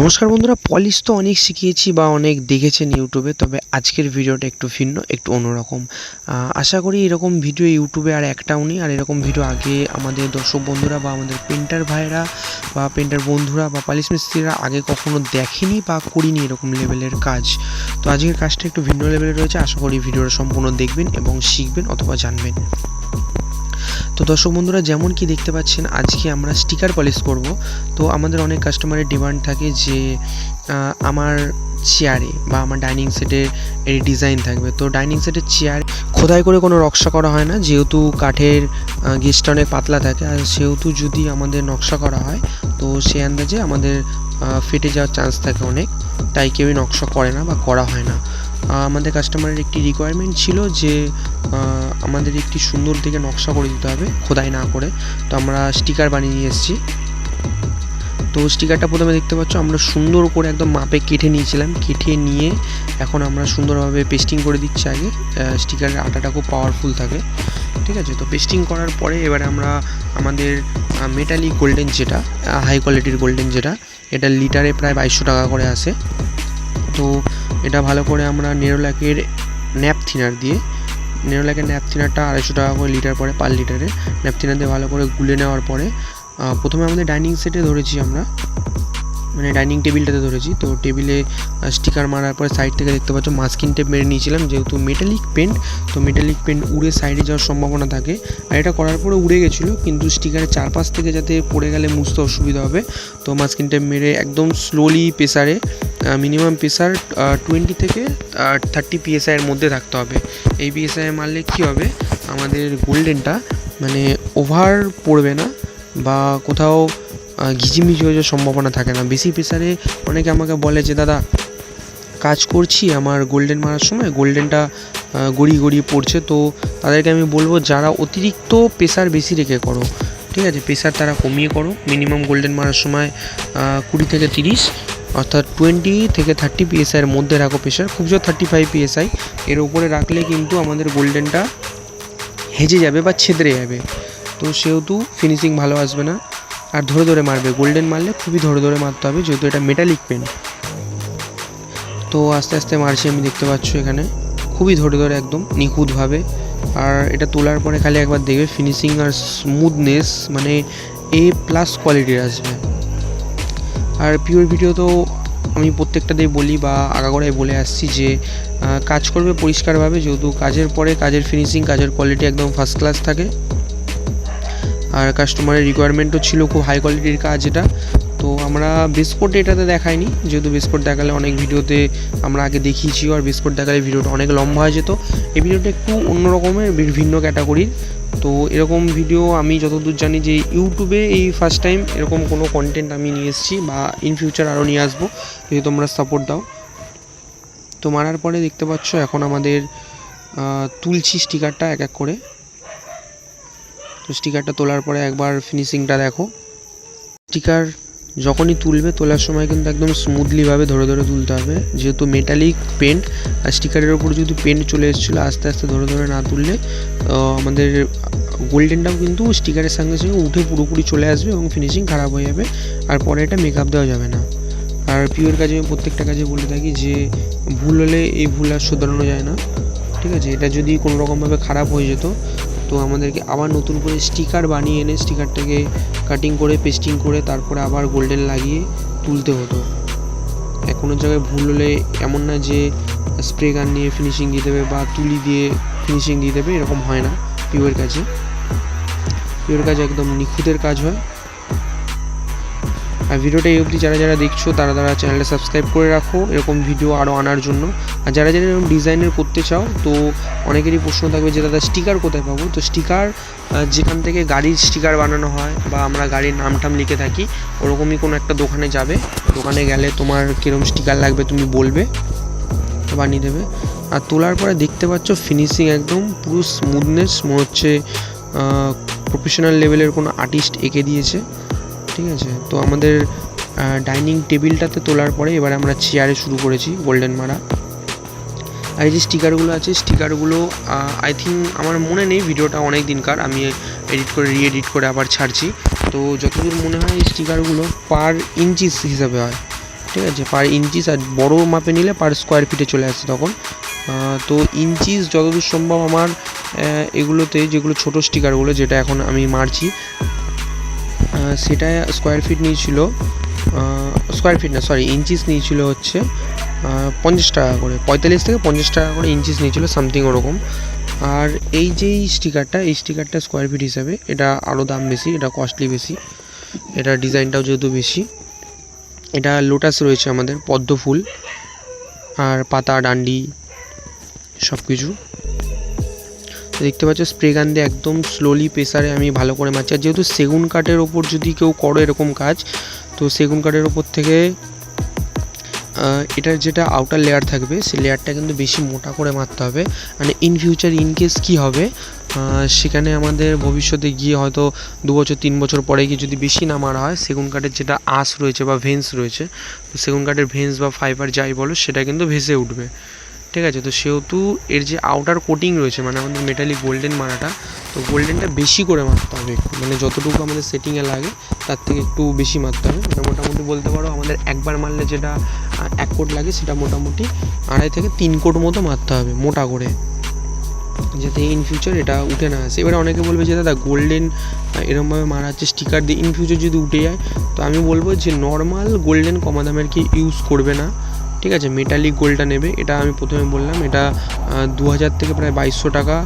নমস্কার বন্ধুরা পলিশ তো অনেক শিখিয়েছি বা অনেক দেখেছেন ইউটিউবে, তবে আজকের ভিডিওটা একটু ভিন্ন, একটু অন্যরকম। আশা করি এরকম ভিডিও ইউটিউবে আর একটাও নেই, আর এরকম ভিডিও আগে আমাদের দর্শক বন্ধুরা বা আমাদের পেন্টার ভাইরা বা পেন্টার বন্ধুরা বা পালিশ মিস্ত্রিরা আগে কখনো দেখেনি বা করিনি এরকম লেভেলের কাজ। তো আজকের কাজটা একটু ভিন্ন লেভেলের রয়েছে, আশা করি ভিডিওটা সম্পূর্ণ দেখবেন এবং শিখবেন অথবা জানবেন। তো দর্শক বন্ধুরা, যেমন কি দেখতে পাচ্ছেন, আজকে আমরা স্টিকার পলিশ করব। তো আমাদের অনেক কাস্টমারের ডিমান্ড থাকে যে আমার চেয়ারে বা আমার ডাইনিং সেটে এই ডিজাইন থাকবে। তো ডাইনিং সেটের চেয়ার খোদাই করে কোনো নকশা করা হয় না, যেহেতু কাঠের গেজটা অনেক পাতলা থাকে। আর সেহেতু যদি আমাদের নকশা করা হয়, তো সে আন্দাজে আমাদের ফেটে যাওয়ার চান্স থাকে অনেক। তাই কেউই নকশা করে না বা করা হয় না। আমাদের কাস্টমারের একটি রিকোয়ারমেন্ট ছিল যে আমাদের একটি সুন্দর দিকে নকশা করে দিতে হবে, খোদাই না করে। তো আমরা স্টিকার বানিয়ে নিয়ে এসেছি। তো স্টিকারটা প্রথমে দেখতে পাচ্ছ, আমরা সুন্দর করে একদম মাপে কেটে নিয়েছিলাম। কেটে নিয়ে এখন আমরা সুন্দরভাবে পেস্টিং করে দিচ্ছি আগে। স্টিকারের আটাটা খুব পাওয়ারফুল থাকে। ঠিক আছে? তো পেস্টিং করার পরে এবারে আমরা আমাদের মেটালি গোল্ডেন যেটা হাই কোয়ালিটির গোল্ডেন যেটা, এটা লিটারে প্রায় বাইশশো টাকা করে আসে। তো এটা ভালো করে আমরা নেরোল্যাকের ন্যাপ থিনার দিয়ে, নেরোল্যাকের ন্যাপ থিনারটা আড়াইশো টাকা করে লিটার পরে, পার লিটারে। ন্যাপ থিনার দিয়ে ভালো করে গুলে নেওয়ার পরে প্রথমে আমাদের ডাইনিং সেটে ধরেছি আমরা। মানে ডাইনিং টেবিলটাতে ধরেছি। তো টেবিলে স্টিকার মারার পরে সাইড থেকে দেখতে পাচ্ছ মাস্কিন টেপ মেরে নিয়েছিলাম। যেহেতু মেটালিক পেন্ট তো মেটালিক পেন্ট উড়ে সাইডে যাওয়ার সম্ভাবনা থাকে। আর এটা করার পরে উড়ে গেছিল, কিন্তু স্টিকারের চারপাশ থেকে যাতে পড়ে গেলে মুছতে অসুবিধা হবে। তো মাস্কিন টেপ মেরে একদম স্লোলি প্রেসারে মিনিমাম প্রেসার টোয়েন্টি থেকে থার্টি পিএসআই এর মধ্যে থাকতে হবে। এই পিএসআই মারলে কী হবে? আমাদের গোল্ডেনটা মানে ওভার পড়বে না বা কোথাও ঘিচিমিচি হয়ে যাওয়ার সম্ভাবনা থাকে না। বেশি প্রেসারে অনেকে আমাকে বলে যে, দাদা, কাজ করছি আমার গোল্ডেন মারার সময়। গোল্ডেনটা গড়িয়ে গড়িয়ে পড়ছে। তো তাদেরকে আমি বলব, যারা অতিরিক্ত প্রেসার বেশি রেখে করো, ঠিক আছে? প্রেসার তারা কমিয়ে করো। মিনিমাম গোল্ডেন মারার সময় কুড়ি থেকে তিরিশ, অর্থাৎ টোয়েন্টি থেকে থার্টি পিএসআইয়ের মধ্যে রাখো প্রেশার খুব জোর থার্টি ফাইভ পিএসআই এর উপরে রাখলে কিন্তু আমাদের গোল্ডেনটা হেজে যাবে বা ছেদরে যাবে। তো সেহেতু ফিনিশিং ভালো আসবে না। আর ধরে ধরে মারবে। গোল্ডেন মারলে খুবই ধরে ধরে মারতে হবে, যেহেতু এটা মেটালিক পেন তো আস্তে আস্তে মারছি আমি, দেখতে পাচ্ছ এখানে। খুবই ধরে ধরে একদম নিখুঁতভাবে। আর এটা তোলার পরে খালি একবার দেখবে ফিনিশিং আর স্মুথনেস মানে এ প্লাস কোয়ালিটির আসবে। আর পিওর ভিডিও তো আমি প্রত্যেকটাতেই বলি বা আগাগোড়ায় বলে আসছি যে কাজ করবে পরিষ্কারভাবে, যেহেতু কাজের পরে কাজের ফিনিশিং কাজের কোয়ালিটি একদম ফার্স্ট ক্লাস থাকে। আর কাস্টমারের রিকোয়ারমেন্টও ছিল খুব হাই কোয়ালিটির কাজ এটা। তো আমরা বিস্কুট এটাতে দেখাইনি, যেহেতু বিস্কুট দেখালে অনেক ভিডিওতে আমরা আগে দেখিয়েছি আর বিস্কুট দেখালে ভিডিওটা অনেক লম্বা হয়ে যেত। এই ভিডিওটা একটু অন্য রকমের, ভিন্ন ক্যাটাগরির তো এরকম ভিডিও আমি যতদূর জানি যে ইউটিউবে এই ফার্স্ট টাইম এরকম কোনো কন্টেন্ট আমি নিয়ে এসেছি বা ইন ফিউচার আরও নিয়ে আসব, যদি তোমরা সাপোর্ট দাও। তো মারার পরে দেখতে পাচ্ছ এখন আমাদের তুলছি স্টিকারটা এক এক করে। তো স্টিকারটা তোলার পরে একবার ফিনিশিংটা দেখো। স্টিকার যখনই তুলবে, তোলার সময় কিন্তু একদম স্মুথলিভাবে ধরে ধরে তুলতে হবে। যেহেতু মেটালিক পেন্ট আর স্টিকারের ওপর যদি পেন্ট চলে এসেছিল, আস্তে আস্তে ধরে ধরে না তুললে আমাদের গোল্ডেনটাও কিন্তু স্টিকারের সঙ্গে সঙ্গে উঠে পুরোপুরি চলে আসবে এবং ফিনিশিং খারাপ হয়ে যাবে, আর পরে এটা মেকআপ দেওয়া যাবে না। আর পিওর কাজে আমি প্রত্যেকটা কাজে বলে থাকি যে, ভুল হলে এই ভুল আর শোধরানো যায় না, ঠিক আছে? এটা যদি কোনো রকমভাবে খারাপ হয়ে যেত তো আমাদেরকে আবার নতুন করে স্টিকার বানিয়ে এনে স্টিকারটাকে কাটিং করে পেস্টিং করে, তারপরে আবার গোল্ডেন লাগিয়ে তুলতে হতো। কোনো জায়গায় ভুল হলে এমন না যে স্প্রে গান নিয়ে ফিনিশিং দিয়ে দেবে বা তুলি দিয়ে ফিনিশিং দিয়ে দেবে এরকম হয় না। পিওর কাজে। পিওর কাজ একদম নিখুঁতের কাজ হয়। ভিডিওটা এই অবধি যারা যারা দেখছ, তারা তারা চ্যানেলটা সাবস্ক্রাইব করে রাখো। এরকম ভিডিও আরও আনার জন্য। আর যারা যারা এরকম ডিজাইনের করতে চাও, তো অনেকেরই প্রশ্ন থাকবে যে, দাদা স্টিকার কোথায় পাবো? তো স্টিকার যেখান থেকে গাড়ির স্টিকার বানানো হয় বা আমরা গাড়ির নাম টাম লিখে থাকি, ওরকমই কোনো একটা দোকানে যাবে। দোকানে গেলে তোমার কীরকম স্টিকার লাগবে তুমি বলবে, বানিয়ে দেবে। আর তোলার পরে দেখতে পাচ্ছ ফিনিশিং একদম পুরো স্মুথনেস মনে হচ্ছে প্রফেশনাল লেভেলের কোনো আর্টিস্ট এঁকে দিয়েছে। ঠিক আছে? তো আমাদের ডাইনিং টেবিলটাতে তোলার পরে এবার আমরা চেয়ারে শুরু করেছি গোল্ডেন মারা। আর এই যে স্টিকারগুলো আছে স্টিকারগুলো আই থিঙ্ক আমার মনে নেই ভিডিওটা অনেক দিনকার, আমি এডিট করে রি এডিট করে আবার ছাড়ছি। তো যতদূর মনে হয় এই স্টিকারগুলো পার ইঞ্চিস হিসাবে হয়, ঠিক আছে? পার ইঞ্চিস আর বড় মাপে নিলে পার স্কোয়ার ফিটে চলে আসে তখন। তো ইঞ্চিস যতদূর সম্ভব আমার এগুলোতে যেগুলো ছোট স্টিকারগুলো যেটা এখন আমি মারছি সেটা স্কোয়ার ফিট নিয়েছিল স্কোয়ার ফিট না সরি ইঞ্চিস নিয়েছিল হচ্ছে পঞ্চাশ টাকা করে, পঁয়তাল্লিশ থেকে পঞ্চাশ টাকা করে ইঞ্চিস নিয়েছিল সামথিং ওরকম। আর এই যে স্টিকারটা এই স্টিকারটা স্কোয়ার ফিট হিসাবে, এটা আরও দাম বেশি, এটা কস্টলি বেশি, এটা ডিজাইনটাও যেহেতু বেশি। এটা লোটাস রয়েছে আমাদের, পদ্ম ফুল, আর পাতা, ডান্ডি সব কিছু দেখতে পাচ্ছ স্প্রে গান দিয়ে একদম স্লোলি প্রেসারে আমি ভালো করে মারছি। আর যেহেতু সেগুন কাঠের ওপর যদি কেউ করো এরকম কাজ, তো সেগুন কাঠের ওপর থেকে এটার যেটা আউটার লেয়ার থাকবে, সেই লেয়ারটা কিন্তু বেশি মোটা করে মারতে হবে। মানে ইন ফিউচার ইন কেস কী হবে সেখানে আমাদের ভবিষ্যতে গিয়ে হয়তো দু বছর, তিন বছর পরে গিয়ে যদি বেশি না মারা হয়, সেগুন কাঠের যেটা আঁশ রয়েছে বা ভেন্স রয়েছে, তো সেগুন কাঠের ভেন্স বা ফাইবার যাই বলো, সেটা কিন্তু ভেসে উঠবে। ঠিক আছে, তো সেহেতু এর যে আউটার কোটিং রয়েছে মানে আমাদের মেটালিক গোল্ডেন মারাটা তো গোল্ডেনটা বেশি করে মারতে হবে একটু। মানে যতটুকু আমাদের সেটিংয়ে লাগে, তার থেকে একটু বেশি মারতে হবে। মানে মোটামুটি বলতে পারো, আমাদের একবার মারলে যেটা এক কোট লাগে, সেটা মোটামুটি আড়াই থেকে তিন কোট মতো মারতে হবে, মোটা করে। যাতে ইন ফিউচার এটা উঠে না আসে। এবারে অনেকে বলবে যে, দাদা গোল্ডেন এরমভাবে মারা হচ্ছে স্টিকার দিয়ে ইন ফিউচার যদি উঠে যায়, তো আমি বলব যে নর্মাল গোল্ডেন কমা দামের কি ইউজ করবে না। ঠিক আছে মেটালিক গোল্ডটা নেবে, এটা আমি প্রথমে বললাম, এটা দু হাজার থেকে প্রায় বাইশশো টাকা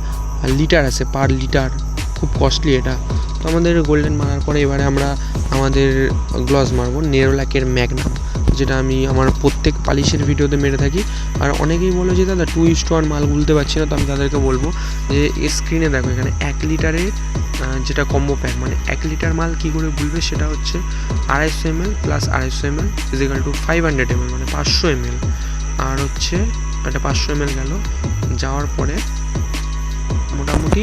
লিটার আছে, পার লিটার, খুব কস্টলি এটা। তো আমাদের গোল্ডেন মারার পরে এবারে আমরা আমাদের গ্লস মারবো নেরোলাকের ম্যাগনাম যেটা আমি আমার প্রত্যেক পালিশের ভিডিওতে মেরে থাকি। আর অনেকেই বলে যে দাদা টু ইস টু ওয়ান মাল গুলতে পারছি না। তো আমি তাদেরকে বলব যে স্ক্রিনে দেখো এখানে এক লিটারের আহ, যেটা কম্বো প্যাক মানে এক লিটার মাল কী করে গুলবে সেটা হচ্ছে আড়াইশো এমএল প্লাস আড়াইশো ml physical two five hundred M L মানে পাঁচশো এমএল আর হচ্ছে এটা পাঁচশো এমএল গেল। যাওয়ার পরে মোটামুটি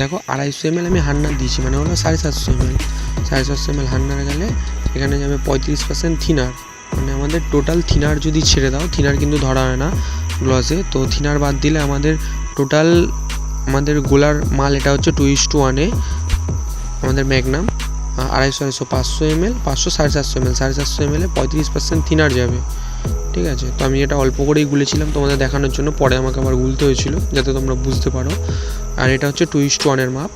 দেখো আড়াইশো এমএল আমি হান্নার দিয়েছি মানে হলো সাড়ে সাতশো এমএল সাড়ে সাতশো এম এল হান্নার গেলে এখানে যাবে পঁয়ত্রিশ পার্সেন্ট থিনার। মানে আমাদের টোটাল থিনার যদি ছেড়ে দাও, থিনার কিন্তু ধরা হয় না গ্লসে তো থিনার বাদ দিলে আমাদের টোটাল আমাদের গোলার মাল এটা হচ্ছে টু ইস টু ওয়ানে আমাদের ম্যাগনাম আড়াইশো আড়াইশো, পাঁচশো এমএল পাঁচশো, সাড়ে সাতশো এমএল সাড়ে সাতশো এমএলে পঁয়ত্রিশ পার্সেন্ট থিনার যাবে। ঠিক আছে? তো আমি এটা অল্প করেই গুলেছিলাম, তোমাদের দেখানোর জন্য। পরে আমাকে আবার গুলতে হয়েছিল, যাতে তোমরা বুঝতে পারো। আর এটা হচ্ছে টু ইস টু ওয়ানের মাপ।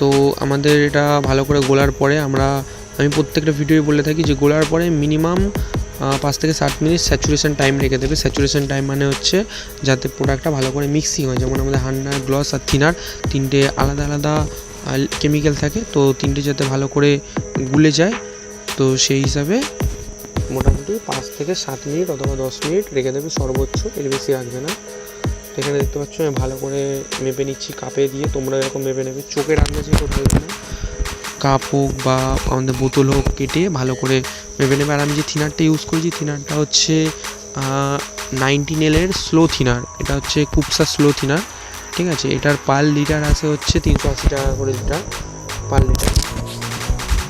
তো আমাদের এটা ভালো করে গোলার পরে আমরা, আমি প্রত্যেকটা ভিডিওই বলে থাকি যে গোলার পরে মিনিমাম পাঁচ থেকে সাত মিনিট স্যাচুরেশন টাইম রেখে দেবে। স্যাচুরেশন টাইম মানে হচ্ছে যাতে প্রোডাক্টটা ভালো করে মিক্সিং হয়। যেমন আমাদের হান্ডার গ্লস আর থিনার তিনটে আলাদা আলাদা কেমিক্যাল থাকে। তো তিনটে যাতে ভালো করে গুলে যায়, তো সেই হিসাবে মোটামুটি পাঁচ থেকে সাত মিনিট অথবা দশ মিনিট রেখে দেবে। সর্বোচ্চ এর বেশি রাখবে না। এখানে দেখতে পাচ্ছ, আমি ভালো করে মেপে নিচ্ছি কাপে দিয়ে। তোমরা এরকম মেপে নেবে। চোখের আন্দাজে করতে হবে না। কাপ হোক বা আমাদের বোতল হোক, কেটে ভালো করে মেপে নেবে। আর আমি যে থিনারটা ইউজ করেছি, থিনারটা হচ্ছে নাইনটিন এলের স্লো থিনার। এটা হচ্ছে কুপসা স্লো থিনার। ঠিক আছে? এটার পার লিটার আছে হচ্ছে তিনশো আশি টাকা করে লিটার পার লিটার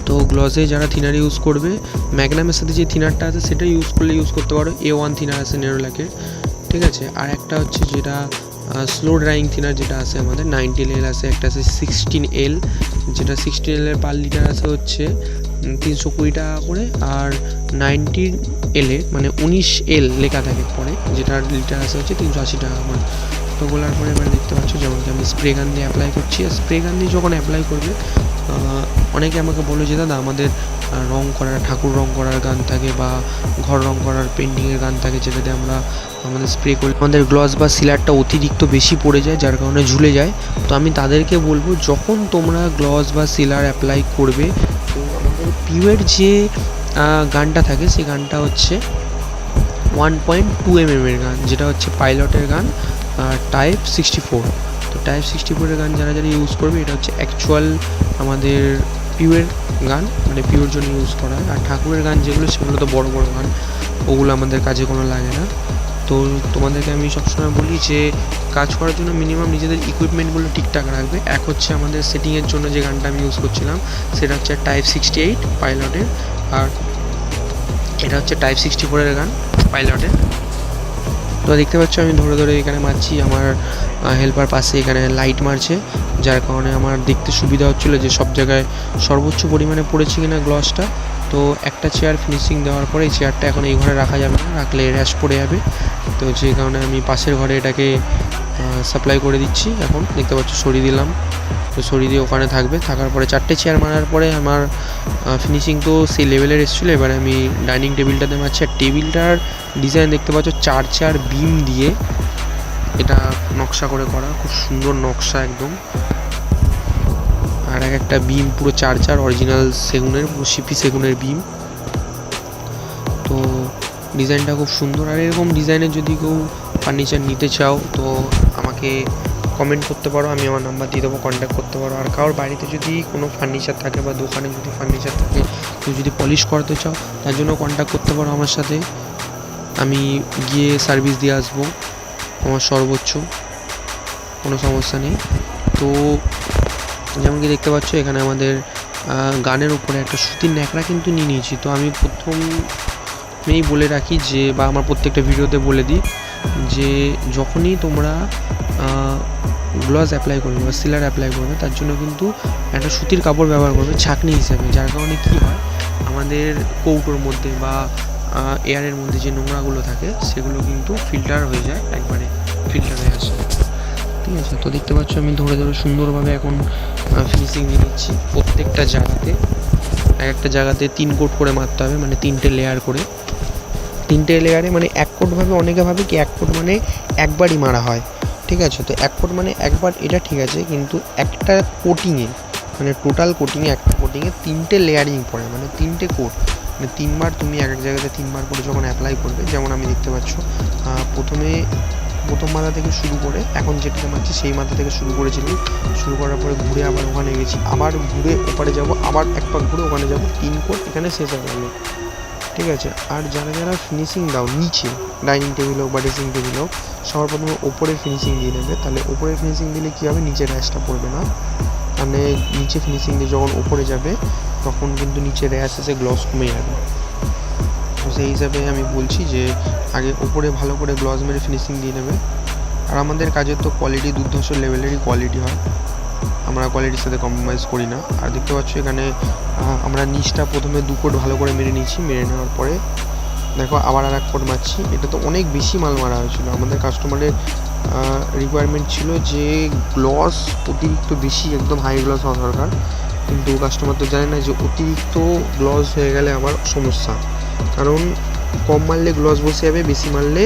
তো গ্লসে যারা থিনার ইউজ করবে ম্যাগনামের সাথে যে থিনারটা আছে, সেটা ইউজ করলে ইউজ করতে পারো। এ ওয়ান থিনার আছে নেরোলাকের ঠিক আছে? আর একটা হচ্ছে যেটা স্লো ড্রাইং থিনার যেটা আছে আমাদের নাইনটিন এল আছে, একটা আছে সিক্সটিন এল যেটা সিক্সটিন এলের পার লিটার আছে হচ্ছে তিনশো কুড়ি টাকা করে, আর নাইনটিন এলে মানে উনিশ এল লেখা থাকে পরে, যেটার লিটার আছে হচ্ছে তিনশো আশি টাকা করে। তো বলার পরে এবার দেখতে পাচ্ছ যেমন আমি স্প্রে গান দিয়ে অ্যাপ্লাই করছি। স্প্রে গান দিয়ে যখন অ্যাপ্লাই করবে অনেকে আমাকে বলে যে, দাদা, আমাদের রং করার, ঠাকুর রং করার গান থাকে বা ঘর রং করার পেন্টিংয়ের গান থাকে, যেটাতে আমরা আমাদের স্প্রে করলে। আমাদের গ্লস বা সিলারটা অতিরিক্ত বেশি পড়ে যায়, যার কারণে ঝুলে যায়। তো আমি তাদেরকে বলব, যখন তোমরা গ্লস বা সিলার অ্যাপ্লাই করবে, তো আমাদের পিউয়ের যে গানটা থাকে, সেই গানটা হচ্ছে ওয়ান পয়েন্ট টু এম এর গান, যেটা হচ্ছে পাইলটের গান টাইপ সিক্সটি ফোর তো টাইপ সিক্সটি ফোরের গান যারা যারা ইউজ করবে, এটা হচ্ছে অ্যাকচুয়াল আমাদের পিউয়ের গান মানে পিওর জন্য ইউজ করা হয়। আর ঠাকুরের গান যেগুলো, সেগুলো তো বড় বড় গান, ওগুলো আমাদের কাজে কোনো লাগে না। তো তোমাদেরকে আমি সবসময় বলি যে, কাজ করার জন্য মিনিমাম নিজেদের ইকুইপমেন্টগুলো ঠিকঠাক রাখবে। এক হচ্ছে আমাদের সেটিংয়ের জন্য যে গানটা আমি ইউজ করছিলাম, সেটা হচ্ছে টাইপ সিক্সটি এইট পাইলটের আর এটা হচ্ছে টাইপ সিক্সটি ফোরের গান পাইলটের তো দেখতে পাচ্ছ, আমি ধরে ধরে এখানে মারছি। আমার হেল্পার পাশে এখানে লাইট মারছে, যার কারণে আমার দেখতে সুবিধা হচ্ছিল যে সব জায়গায় সর্বোচ্চ পরিমাণে পড়েছে কিনা গ্লসটা তো একটা চেয়ার ফিনিশিং দেওয়ার পরে এই চেয়ারটা এখন এই ঘরে রাখা যাবে না, রাখলে র্যাশ পড়ে যাবে। তো যে কারণে আমি পাশের ঘরে এটাকে সাপ্লাই করে দিচ্ছি এখন। দেখতে পাচ্ছ সরিয়ে দিলাম। তো সরিয়ে দিয়ে ওখানে থাকবে। থাকার পরে চারটে চেয়ার মারার পরে আমার ফিনিশিং তো সেই লেভেলের এসেছিল। এবারে আমি ডাইনিং টেবিলটাতে মারছি আর টেবিলটার ডিজাইন দেখতে পাচ্ছ, চার চার বিম দিয়ে এটা নকশা করে করা। খুব সুন্দর নকশা একদম। আর এক একটা বিম পুরো চার চার অরিজিনাল সেগুনের, পুরো সিপি সেগুনের বিম তো ডিজাইনটা খুব সুন্দর। আর এরকম ডিজাইনের যদি কেউ ফার্নিচার নিতে চাও, তো আমাকে কমেন্ট করতে পারো, আমি আমার নাম্বার দিয়ে দেবো কন্ট্যাক্ট করতে পারো। আর কারোর বাড়িতে যদি কোনো ফার্নিচার থাকে বা দোকানে যদি ফার্নিচার থাকে, কেউ যদি পলিশ করাতে চাও, তার জন্য কন্ট্যাক্ট করতে পারো আমার সাথে। আমি গিয়ে সার্ভিস দিয়ে আসব, আমার সর্বোচ্চ, কোনো সমস্যা নেই। তো যেমন কি দেখতে পাচ্ছ, এখানে আমাদের গানের উপরে একটা সুতির ন্যাকড়া কিন্তু নিয়ে নিয়েছি। তো আমি প্রথমেই বলে রাখি যে, বা আমার প্রত্যেকটা ভিডিওতে বলে দিই যে, যখনই তোমরা গ্লস অ্যাপ্লাই করবে বা সিলার অ্যাপ্লাই করবে, তার জন্য কিন্তু একটা সুতির কাপড় ব্যবহার করবে ছাকনি হিসেবে। যার কারণে কী হয়, আমাদের কৌটোর মধ্যে বা এয়ারের মধ্যে যে নোংরাগুলো থাকে, সেগুলো কিন্তু ফিল্টার হয়ে যায়, একবারে ফিল্টার হয়ে আসে। ঠিক আছে? তো দেখতে পাচ্ছ আমি ধরে ধরে সুন্দরভাবে এখন ফিনিশিং দিয়ে দিচ্ছি প্রত্যেকটা জায়গাতে। এক একটা জায়গাতে তিন কোট করে মারতে হবে মানে তিনটে লেয়ার করে। তিনটে লেয়ারে মানে এক কোট ভাবে অনেকে ভাবে কি এক কোট মানে একবারই মারা হয়, ঠিক আছে? তো এক কোট মানে একবার এটা ঠিক আছে, কিন্তু একটা কোটিংয়ে মানে টোটাল কোটিংয়ে একটা কোটিংয়ে তিনটে লেয়ারিং পড়ে মানে তিনটে কোট। মানে তিনবার তুমি এক এক জায়গাতে তিনবার করে যখন অ্যাপ্লাই করবে, যেমন আমি দেখতে পাচ্ছ প্রথমে প্রথম মাথা থেকে শুরু করে, এখন যেটা মারছি সেই মাথা থেকে শুরু করেছিলাম শুরু করার পরে ঘুরে আবার ওখানে গেছি। আবার ঘুরে ওপারে যাব, আবার এক পাক ঘুরে ওখানে যাব। তিন কোট, এখানে শেষ হয়ে আমার। ঠিক আছে? আর যারা যারা ফিনিশিং দাও, নিচে ডাইনিং টেবিল হোক বা ড্রেসিং টেবিল হোক, সবার প্রথমে ওপরে ফিনিশিং দিয়ে নেবে। তাহলে ওপরে ফিনিশিং দিলে কী হবে? নিচে র্যাশটা পড়বে না। মানে নিচে ফিনিশিং দিয়ে যখন ওপরে যাবে, তখন কিন্তু নিচে র্যাশ এসে গ্লস কমে যাবে। তো সেই হিসাবে আমি বলছি যে আগে ওপরে ভালো করে গ্লস মেরে ফিনিশিং দিয়ে নেবে। আর আমাদের কাজের তো কোয়ালিটি দুর্ধর্ষ লেভেলেরই কোয়ালিটি হয়। আমরা কোয়ালিটির সাথে কম্প্রোমাইজ করি না। আর দেখতে পাচ্ছ এখানে আমরা নিচটা প্রথমে দু কোট ভালো করে মেরে নিয়েছি, মেরে নেওয়ার পরে। দেখো, আবার আর এক কোট মারছি। এটা তো অনেক বেশি মাল মারা হয়েছিল। আমাদের কাস্টমারের রিকোয়ারমেন্ট ছিল যে গ্লস অতিরিক্ত বেশি, একদম হাই গ্লস হওয়া দরকার। কিন্তু কাস্টমার তো জানে না যে অতিরিক্ত গ্লস হয়ে গেলে আমার সমস্যা। কারণ কম মারলে গ্লস বসে যাবে, বেশি মারলে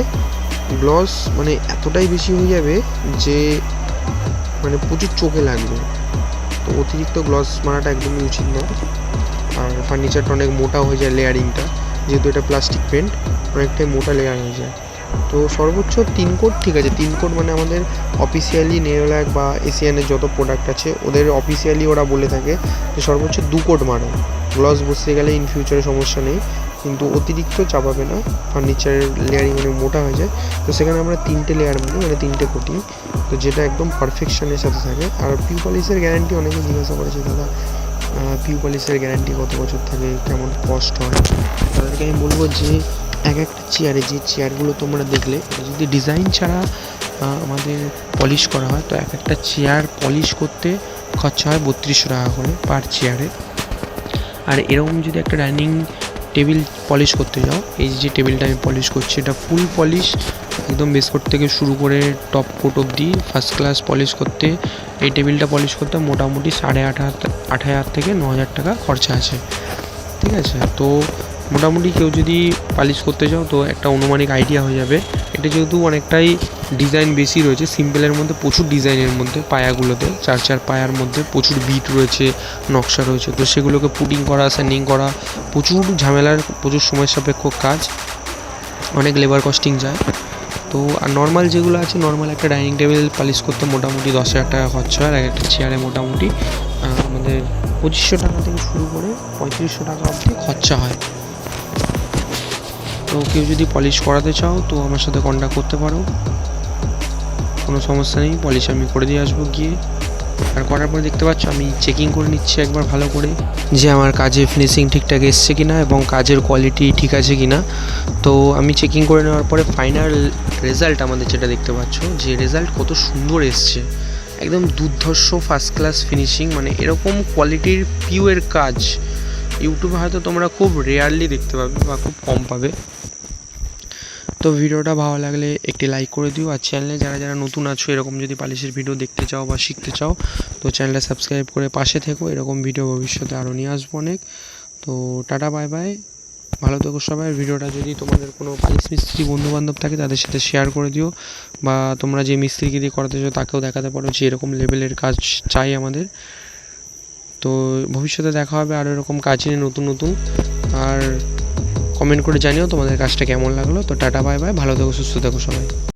গ্লস মানে এতটাই বেশি হয়ে যাবে যে মানে প্রচুর চোখে লাগবে। তো অতিরিক্ত গ্লস মারাটা একদমই উচিত না আর ফার্নিচারটা অনেক মোটা হয়ে যায় লেয়ারিংটা যেহেতু এটা প্লাস্টিক পেন্ট অনেকটাই মোটা লেয়ার হয়ে যায়। তো সর্বোচ্চ তিন কোট ঠিক আছে। তিন কোট মানে আমাদের অফিসিয়ালি নেরোল্যাক বা এশিয়ানের যত প্রোডাক্ট আছে, ওদের অফিসিয়ালি ওরা বলে থাকে যে সর্বোচ্চ দু কোট মারো। গ্লস বসে গেলে ইন ফিউচারে সমস্যা নেই। কিন্তু অতিরিক্ত চাপাবে না। ফার্নিচারের লেয়ারিং অনেক মোটা হয়ে যায়। তো সেখানে আমরা তিনটে লেয়ার মারি মানে তিনটে কোটিং তো যেটা একদম পারফেকশনের সাথে থাকে। আর পিউ পলিশের গ্যারান্টি অনেকে জিজ্ঞাসা করেছে দাদা পিউ পলিশের গ্যারান্টি কত বছর থাকে? কেমন কস্ট হয়? তাদেরকে আমি বলব যে, এক একটা চেয়ারে যে চেয়ারগুলো তোমরা দেখলে যদি ডিজাইন ছাড়া আমাদের পলিশ করা হয়, তো এক একটা চেয়ার পলিশ করতে খরচা হয় বত্রিশশো টাকা করে পার চেয়ারে আর এরকম যদি একটা ডাইনিং টেবিল পলিশ করতে যাও। এই যে টেবিলটা আমি পলিশ করছি, এটা ফুল পলিশ, একদম বেসকোট থেকে শুরু করে টপ কোট অবধি ফার্স্ট ক্লাস পলিশ করতে। এই টেবিলটা পলিশ করতে মোটামুটি সাড়ে আট হাজার আট হাজার থেকে ন হাজার টাকা খরচা আছে। ঠিক আছে? তো মোটামুটি কেউ যদি পালিশ করতে চাও, তো একটা অনুমানিক আইডিয়া হয়ে যাবে। এটা যেহেতু অনেকটাই ডিজাইন বেশি রয়েছে, সিম্পলের মধ্যে প্রচুর ডিজাইনের মধ্যে, পায়াগুলোতে, চার চার পায়ার মধ্যে প্রচুর বিট রয়েছে, নকশা রয়েছে, তো সেগুলোকে পুটিং করা স্যান্ডিং করা, প্রচুর ঝামেলার, প্রচুর সময় সাপেক্ষ কাজ, অনেক লেবার কস্টিং যায়। তো আর নর্মাল যেগুলো আছে নর্মাল একটা ডাইনিং টেবিল পালিশ করতে মোটামুটি দশ হাজার টাকা খরচা হয়, আর এক একটা চেয়ারে মোটামুটি আমাদের পঁচিশশো টাকা থেকে শুরু করে পঁয়ত্রিশশো টাকা অবধি খরচা হয়। তো কেউ যদি পলিশ করাতে চাও, তো আমার সাথে কন্ট্যাক্ট করতে পারো। কোনো সমস্যা নেই পলিশ আমি করে দিয়ে আসব গিয়ে। আর করার পরে দেখতে পাচ্ছ, আমি চেকিং করে নিচ্ছি একবার ভালো করে যে আমার কাজে ফিনিশিং ঠিকঠাক এসছে কিনা এবং কাজের কোয়ালিটি ঠিক আছে কিনা। তো আমি চেকিং করে নেওয়ার পরে ফাইনাল রেজাল্ট আমাদের যেটা দেখতে পাচ্ছ, যে রেজাল্ট কত সুন্দর এসছে। একদম দুর্ধর্ষ ফার্স্ট ক্লাস ফিনিশিং মানে এরকম কোয়ালিটির পিউয়ের কাজ। ইউটিউবে হয়তো তোমরা খুব রেয়ারলি দেখতে পাবে বা খুব কম পাবে। তো ভিডিওটা ভালো লাগলে একটি লাইক করে দিও। আর চ্যানেলে যারা যারা নতুন আছো, এরকম যদি পালিশের ভিডিও দেখতে চাও বা শিখতে চাও, তো চ্যানেলটা সাবস্ক্রাইব করে পাশে থেকো। এরকম ভিডিও ভবিষ্যতে আরও নিয়ে আসব অনেক। তো টাটা বাই বাই ভালো থেকো সবাই। ভিডিওটা যদি তোমাদের কোনো পালিশ মিস্ত্রি বন্ধু বান্ধব থাকে, তাদের সাথে শেয়ার করে দিও। বা তোমরা যে মিস্ত্রিকে দিয়ে করাতে চাও, তাকেও দেখাতে পারো যে এরকম লেভেলের কাজ চাই আমাদের। তো ভবিষ্যতে দেখা হবে আরও এরকম কাজ নিয়ে নতুন নতুন। আর কমেন্ট করে জানিও তোমাদের কাজটা কেমন লাগল। তো টাটা, বাই বাই। ভালো থেকো, সুস্থ থেকো সবাই।